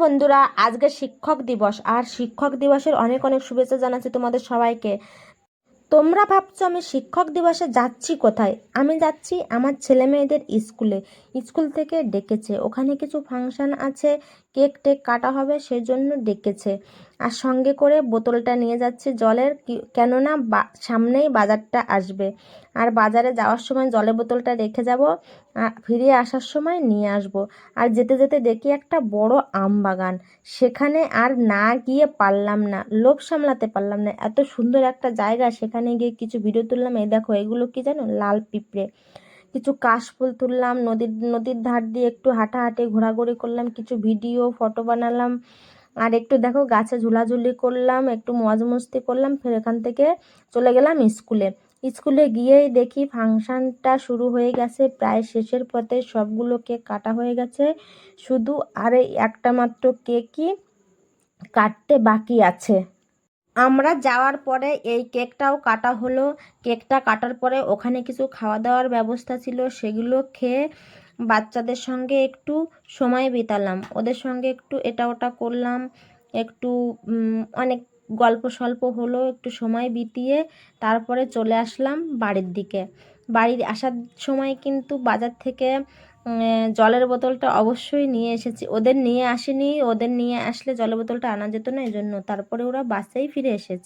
বন্ধুরা আজকে শিক্ষক দিবস। আর শিক্ষক দিবসের অনেক অনেক শুভেচ্ছা জানাচ্ছি তোমাদের সবাইকে। তোমরা ভাবছ আমি শিক্ষক দিবসে যাচ্ছি কোথায়? আমি যাচ্ছি আমার ছেলে মেয়েদের স্কুলে। স্কুল থেকে ডেকেছে। ওখানে কিছু ফাংশন আছে, কেক টেক কাটা হবে সেজন্য ডেকেছে। আর সঙ্গে করে বোতলটা নিয়ে যাচ্ছি জলের কেননা সামনেই বাজারটা আসবে। আর বাজারে যাওয়ার সময় জলের বোতলটা রেখে যাব, আর ফিরে আসার সময় নিয়ে আসব। আর যেতে যেতে দেখি একটা বড় আম বাগান। সেখানে আর না গিয়ে পারলাম না, লোভ সামলাতে পারলাম না। এত সুন্দর একটা জায়গা সেখানে গিয়ে কিছু ভিডিও তুললাম। এই দেখো, এগুলো কি জানো? লাল পিঁপড়ে। কিছু কাশফুল তুললাম, নদীর নদীর ধার দিয়ে একটু হাঁটাহাঁটি, ঘোরাঘুরি করলাম, কিছু ভিডিও ফটো বানালাম। আর একটু দেখো, গাছে ঝুলাঝুলি করলাম, একটু মজ মস্তি করলাম, ফের এখান থেকে চলে গেলাম স্কুলে। স্কুলে গিয়েই দেখি ফাংশানটা শুরু হয়ে গেছে, প্রায় শেষের পথে সবগুলো কেক কাটা হয়ে গেছে। শুধু আর একটা মাত্র কেকই কাটতে বাকি আছে। আমরা যাওয়ার পরে এই কেকটাও কাটা হলো। কেকটা কাটার পরে ওখানে কিছু খাওয়া দাওয়ার ব্যবস্থা ছিল, সেগুলো খেয়ে বাচ্চাদের সঙ্গে একটু সময় বিতালাম। ওদের সঙ্গে একটু এটা ওটা করলাম, একটু অনেক গল্প সল্প হলো, একটু সময় বিতিয়ে তারপরে চলে আসলাম বাড়ির দিকে। বাড়ির আসার সময় কিন্তু বাজার থেকে জলের বোতলটা অবশ্যই নিয়ে এসেছি। ওদের নিয়ে আসিনি, ওদের নিয়ে আসলে জলের বোতলটা আনা যেত না এই জন্য তারপরে ওরা বাসেই ফিরে এসেছে।